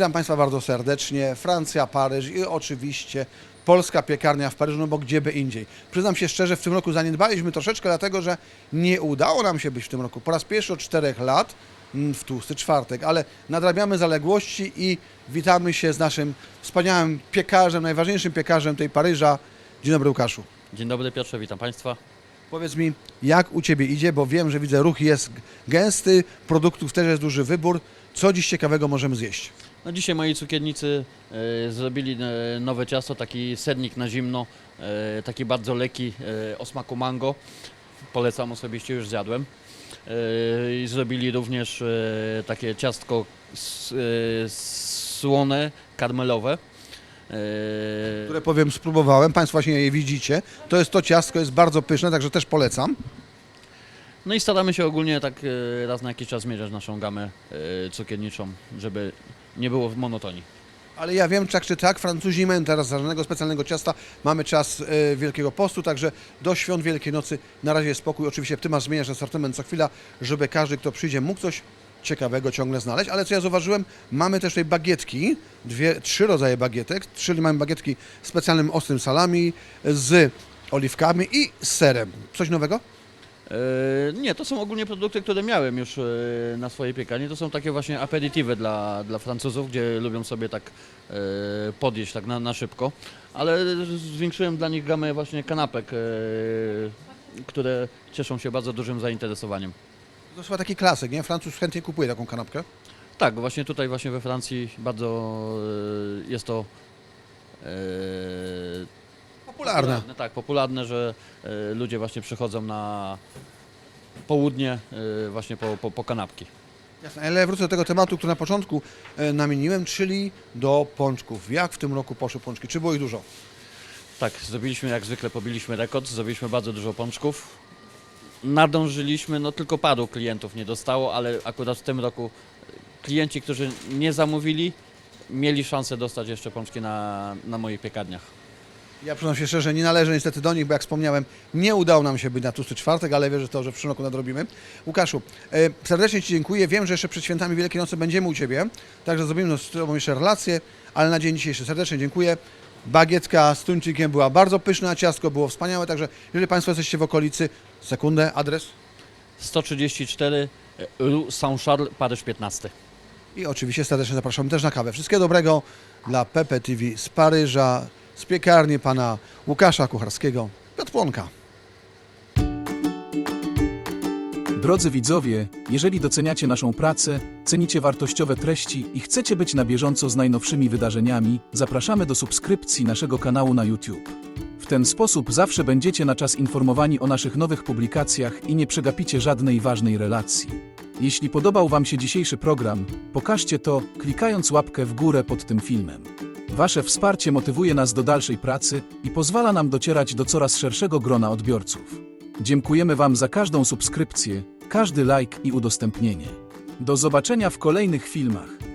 Witam Państwa bardzo serdecznie. Francja, Paryż i oczywiście polska piekarnia w Paryżu, no bo gdzie by indziej. Przyznam się szczerze, w tym roku zaniedbaliśmy troszeczkę, dlatego że nie udało nam się być w tym roku po raz pierwszy od czterech lat mm, w tłusty czwartek, ale nadrabiamy zaległości i witamy się z naszym wspaniałym piekarzem, najważniejszym piekarzem tej Paryża. Dzień dobry Łukaszu. Dzień dobry Piotrze, witam Państwa. Powiedz mi, jak u Ciebie idzie, bo wiem, że widzę ruch jest gęsty, produktów też jest duży wybór. Co dziś ciekawego możemy zjeść? No dzisiaj moi cukiernicy e, zrobili e, nowe ciasto, taki sernik na zimno, e, taki bardzo lekki e, o smaku mango. Polecam osobiście, już zjadłem. E, I zrobili również e, takie ciastko s, e, słone, karmelowe. E, które powiem spróbowałem, Państwo właśnie je widzicie. To jest to ciastko, jest bardzo pyszne, także też polecam. No i staramy się ogólnie tak e, raz na jakiś czas zmierzać naszą gamę e, cukierniczą, żeby nie było w monotonii. Ale ja wiem, tak czy tak, Francuzi mają teraz żadnego specjalnego ciasta. Mamy czas e, Wielkiego Postu, także do świąt Wielkiej Nocy na razie spokój. Oczywiście Ty masz zmieniać asortyment co chwila, żeby każdy, kto przyjdzie, mógł coś ciekawego ciągle znaleźć. Ale co ja zauważyłem, mamy też tutaj bagietki, dwie, trzy rodzaje bagietek, czyli mamy bagietki z specjalnym ostrym salami, z oliwkami i serem. Coś nowego? E, Nie, to są ogólnie produkty, które miałem już e, na swojej piekarni. To są takie właśnie aperitiwy dla, dla Francuzów, gdzie lubią sobie tak e, podjeść tak na, na szybko. Ale zwiększyłem dla nich gamę właśnie kanapek, które cieszą się bardzo dużym zainteresowaniem. To chyba taki klasyk, nie? Francuz chętnie kupuje taką kanapkę. Tak, właśnie tutaj właśnie we Francji bardzo jest to e, Popularna. Tak, popularne, że e, ludzie właśnie przychodzą na południe e, właśnie po, po, po kanapki. Jasne, ale wrócę do tego tematu, który na początku e, namieniłem, czyli do pączków. Jak w tym roku poszły pączki? Czy było ich dużo? Tak, zrobiliśmy jak zwykle, pobiliśmy rekord, zrobiliśmy bardzo dużo pączków. Nadążyliśmy, no tylko paru klientów nie dostało, ale akurat w tym roku klienci, którzy nie zamówili, mieli szansę dostać jeszcze pączki na, na moich piekarniach. Ja przyznam się szczerze, nie należę niestety do nich, bo jak wspomniałem, nie udało nam się być na tłusty czwartek, ale wierzę w to, że w przyszłym roku nadrobimy. Łukaszu, e, serdecznie Ci dziękuję. Wiem, że jeszcze przed świętami Wielkiej Nocy będziemy u Ciebie, także zrobimy z Tobą jeszcze relację, ale na dzień dzisiejszy serdecznie dziękuję. Bagietka z tuńczykiem była bardzo pyszna, ciastko było wspaniałe, także jeżeli Państwo jesteście w okolicy, sekundę, adres 134 Rue Saint-Charles, Paryż 15. i oczywiście serdecznie zapraszamy też na kawę. Wszystkiego dobrego dla Pepe TV z Paryża, z piekarni pana Łukasza Kucharskiego, Piotr Płonka. Drodzy widzowie, jeżeli doceniacie naszą pracę, cenicie wartościowe treści i chcecie być na bieżąco z najnowszymi wydarzeniami, zapraszamy do subskrypcji naszego kanału na YouTube. W ten sposób zawsze będziecie na czas informowani o naszych nowych publikacjach i nie przegapicie żadnej ważnej relacji. Jeśli podobał Wam się dzisiejszy program, pokażcie to, klikając łapkę w górę pod tym filmem. Wasze wsparcie motywuje nas do dalszej pracy i pozwala nam docierać do coraz szerszego grona odbiorców. Dziękujemy Wam za każdą subskrypcję, każdy like i udostępnienie. Do zobaczenia w kolejnych filmach.